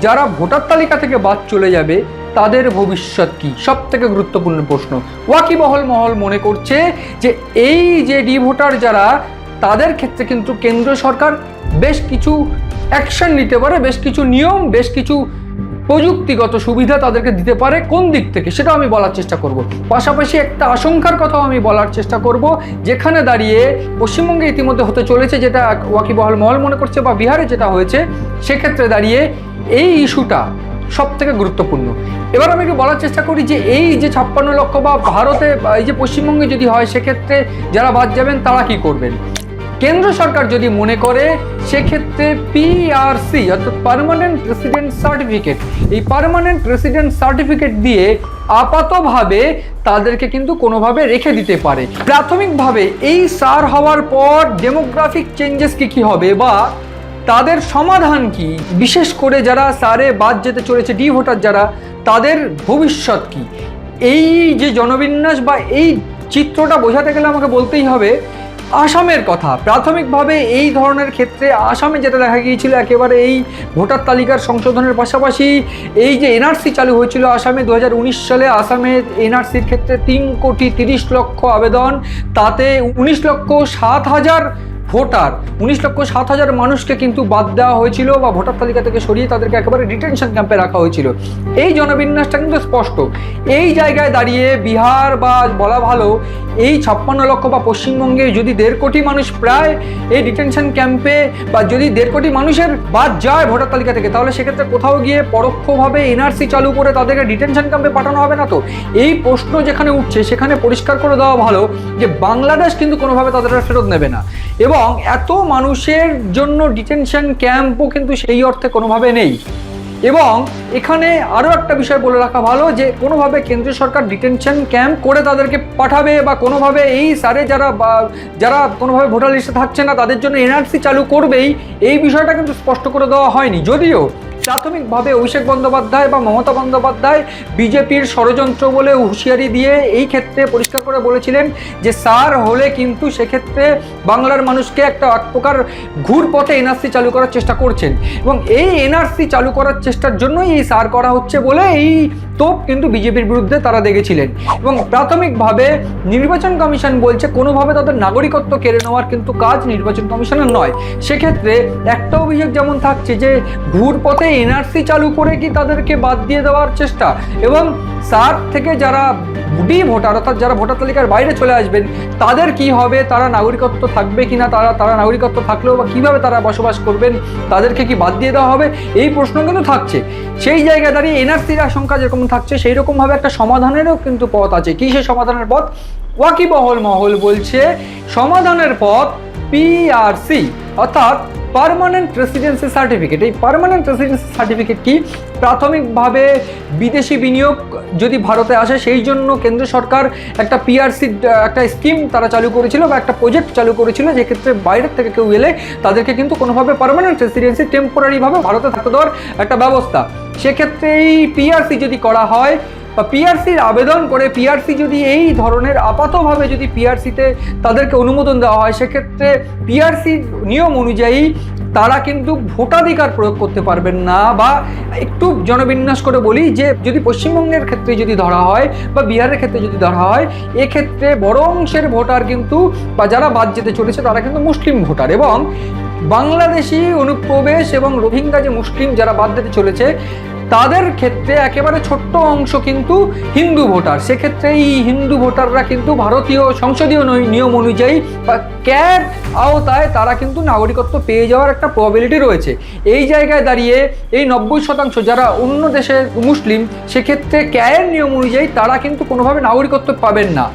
যারা ভোটার তালিকা থেকে বাদ চলে যাবে, তাদের ভবিষ্যৎ কি? সব থেকে গুরুত্বপূর্ণ প্রশ্ন। ওয়াকিবহল মহল মনে করছে যে, এই যে ডি ভোটার যারা, তাদের ক্ষেত্রে কিন্তু কেন্দ্র সরকার বেশ কিছু অ্যাকশন নিতে পারে, বেশ কিছু নিয়ম, বেশ কিছু প্রযুক্তিগত সুবিধা তাদেরকে দিতে পারে। কোন দিক থেকে? সেটা আমি বলার চেষ্টা করব। পাশাপাশি একটা আশঙ্কার কথাও আমি বলার চেষ্টা করব, যেখানে দাঁড়িয়ে পশ্চিমবঙ্গে ইতিমধ্যে হতে চলেছে যেটা ওয়াকিবহল মহল মনে করছে বা বিহারে যেটা হয়েছে, সেক্ষেত্রে দাঁড়িয়ে এই ইস্যুটা সব থেকে গুরুত্বপূর্ণ। এবার আমি একটু বলার চেষ্টা করি যে এই যে ছাপ্পান্ন লক্ষ বা ভারতে এই যে পশ্চিমবঙ্গে যদি হয়, সেক্ষেত্রে যারা বাদ যাবেন তারা কি করবেন? কেন্দ্র সরকার যদি মনে করে, সেক্ষেত্রে পিআরসি অর্থাৎ পার্মানেন্ট রেসিডেন্ট সার্টিফিকেট এই পার্মানেন্ট রেসিডেন্ট সার্টিফিকেট দিয়ে আপাতভাবে তাদেরকে কিন্তু কোনোভাবে রেখে দিতে পারে। প্রাথমিকভাবে এই সার হওয়ার পর ডেমোগ্রাফিক চেঞ্জেস কি কী হবে বা তাদের সমাধান কি? বিশেষ করে যারা সারে বাদ যেতে চলেছে ডি ভোটার যারা, তাদের ভবিষ্যৎ কি? এই যে জনবিন্যাস বা এই চিত্রটা বোঝাতে গেলে আমাকে বলতেই হবে, আসামের কথা। প্রাথমিকভাবে এই ধরনের ক্ষেত্রে আসামে যেটা দেখা গিয়েছিল, একেবারে এই ভোটার তালিকার সংশোধনের পাশাপাশি এই যে এনআরসি চালু হয়েছিল আসামে দু হাজার উনিশ সালে আসামের এনআরসির ক্ষেত্রে তিন কোটি তিরিশ লক্ষ আবেদন, তাতে উনিশ লক্ষ সাত হাজার ভোটার। উনিশ লক্ষ সাত হাজার মানুষকে কিন্তু বাদ দেওয়া হয়েছিল বা ভোটার তালিকা থেকে সরিয়ে তাদেরকে একেবারে ডিটেনশন ক্যাম্পে রাখা হয়েছিল। এই জনবিন্যাসটা কিন্তু স্পষ্ট। এই জায়গায় দাঁড়িয়ে বিহার বা বলা ভালো, এই ছাপ্পান্ন লক্ষ বা পশ্চিমবঙ্গে যদি দেড় কোটি মানুষ প্রায় এই ডিটেনশন ক্যাম্পে বা যদি দেড় কোটি মানুষের বাদ যায় ভোটার তালিকা থেকে, তাহলে সেক্ষেত্রে কোথাও গিয়ে পরোক্ষভাবে এনআরসি চালু করে তাদেরকে ডিটেনশন ক্যাম্পে পাঠানো হবে না তো? এই প্রশ্ন যেখানে উঠছে, সেখানে পরিষ্কার করে দেওয়া ভালো যে বাংলাদেশ কিন্তু কোনোভাবে তাদের ফেরত নেবে না। এবং এত মানুষের জন্য ডিটেনশন ক্যাম্পও কিন্তু সেই অর্থে কোনোভাবে নেই। এবং এখানে আরও একটা বিষয় বলে রাখা ভালো যে, কোনোভাবে কেন্দ্রীয় সরকার ডিটেনশন ক্যাম্প করে তাদেরকে পাঠাবে বা কোনোভাবে এই সারে যারা যারা কোনোভাবে ভোটার লিস্টে থাকছে না, তাদের জন্য এনআরসি চালু করবেই, এই বিষয়টা কিন্তু স্পষ্ট করে দেওয়া হয়নি। যদিও প্রাথমিকভাবে অভিষেক বন্দ্যোপাধ্যায় বা মমতা বন্দ্যোপাধ্যায় বিজেপির ষড়যন্ত্র বলে হুঁশিয়ারি দিয়ে এই ক্ষেত্রে পরিষ্কার করে বলেছিলেন যে সার হলে কিন্তু সেক্ষেত্রে বাংলার মানুষকে একটা এক প্রকার ঘুর পথে এনআরসি চালু করার চেষ্টা করছেন। এবং এই এনআরসি চালু করার চেষ্টার জন্যই এই সার করা হচ্ছে বলে এই তোপ কিন্তু বিজেপির বিরুদ্ধে তারা দেখেছিলেন। এবং প্রাথমিকভাবে নির্বাচন কমিশন বলছে, কোনোভাবে তাদের নাগরিকত্ব কেড়ে নেওয়ার কিন্তু কাজ নির্বাচন কমিশনের নয়। সেক্ষেত্রে একটা অভিযোগ যেমন থাকছে যে ঘুর পথে এনআরসি চালু করে কি তাদেরকে বাদ দিয়ে দেওয়ার চেষ্টা? এবং সার থেকে যারা ডি ভোটার, অর্থাৎ যারা ভোটার তালিকার বাইরে চলে আসবেন, তাদের কি হবে? তারা নাগরিকত্ব থাকবে কি না তারা তারা নাগরিকত্ব থাকলেও বা কীভাবে তারা বসবাস করবেন? তাদেরকে কি বাদ দিয়ে দেওয়া হবে? এই প্রশ্ন কিন্তু থাকছে। সেই জায়গায় দাঁড়িয়ে এনআরসির আশঙ্কা যেরকম থাকছে সেই রকমভাবে একটা সমাধানেরও কিন্তু পথ আছে। কী সে সমাধানের পথ? ওয়াকিবহল মহল বলছে, সমাধানের পথ পিআরসি অর্থাৎ পার্মানেন্ট রেসিডেন্সি সার্টিফিকেট এই পার্মানেন্ট রেসিডেন্সি সার্টিফিকেট কি? প্রাথমিকভাবে বিদেশি বিনিয়োগ যদি ভারতে আসে, সেই জন্য কেন্দ্র সরকার একটা পিআরসি একটা স্কিম তারা চালু করেছিল বা একটা প্রজেক্ট চালু করেছিল যেক্ষেত্রে বাইরের থেকে কেউ এলে তাদেরকে কিন্তু কোনোভাবে পারমানেন্ট রেসিডেন্সি টেম্পোরারিভাবে ভারতে থাকতে দেওয়ার একটা ব্যবস্থা। সেক্ষেত্রে এই পিআরসি যদি করা হয় বা পিআরসির আবেদন করে পিআরসি যদি এই ধরনের আপাতভাবে যদি পিআরসিতে তাদেরকে অনুমোদন দেওয়া হয়, সেক্ষেত্রে পিআরসির নিয়ম অনুযায়ী তারা কিন্তু ভোটাধিকার প্রয়োগ করতে পারবেন না বা একটু জনবিন্যাস করে বলি যে যদি পশ্চিমবঙ্গের ক্ষেত্রে যদি ধরা হয় বা বিহারের ক্ষেত্রে যদি ধরা হয়, এক্ষেত্রে বড় অংশের ভোটার কিন্তু বা যারা বাদ যেতে চলেছে তারা কিন্তু মুসলিম ভোটার এবং বাংলাদেশি অনুপ্রবেশ এবং রোহিঙ্গা যে মুসলিম যারা বাদ দিতে চলেছে তাদের ক্ষেত্রে একেবারে ছোট্ট অংশ কিন্তু হিন্দু ভোটার। সেক্ষেত্রে এই হিন্দু ভোটাররা কিন্তু ভারতীয় সংসদীয় নিয়ম অনুযায়ী বা ক্যাব আওতায় তারা কিন্তু নাগরিকত্ব পেয়ে যাওয়ার একটা প্রবাবিলিটি রয়েছে। এই জায়গায় দাঁড়িয়ে এই নব্বই শতাংশ যারা অন্য দেশের মুসলিম, সেক্ষেত্রে ক্যায়ের নিয়ম অনুযায়ী তারা কিন্তু কোনোভাবে নাগরিকত্ব পাবেন না।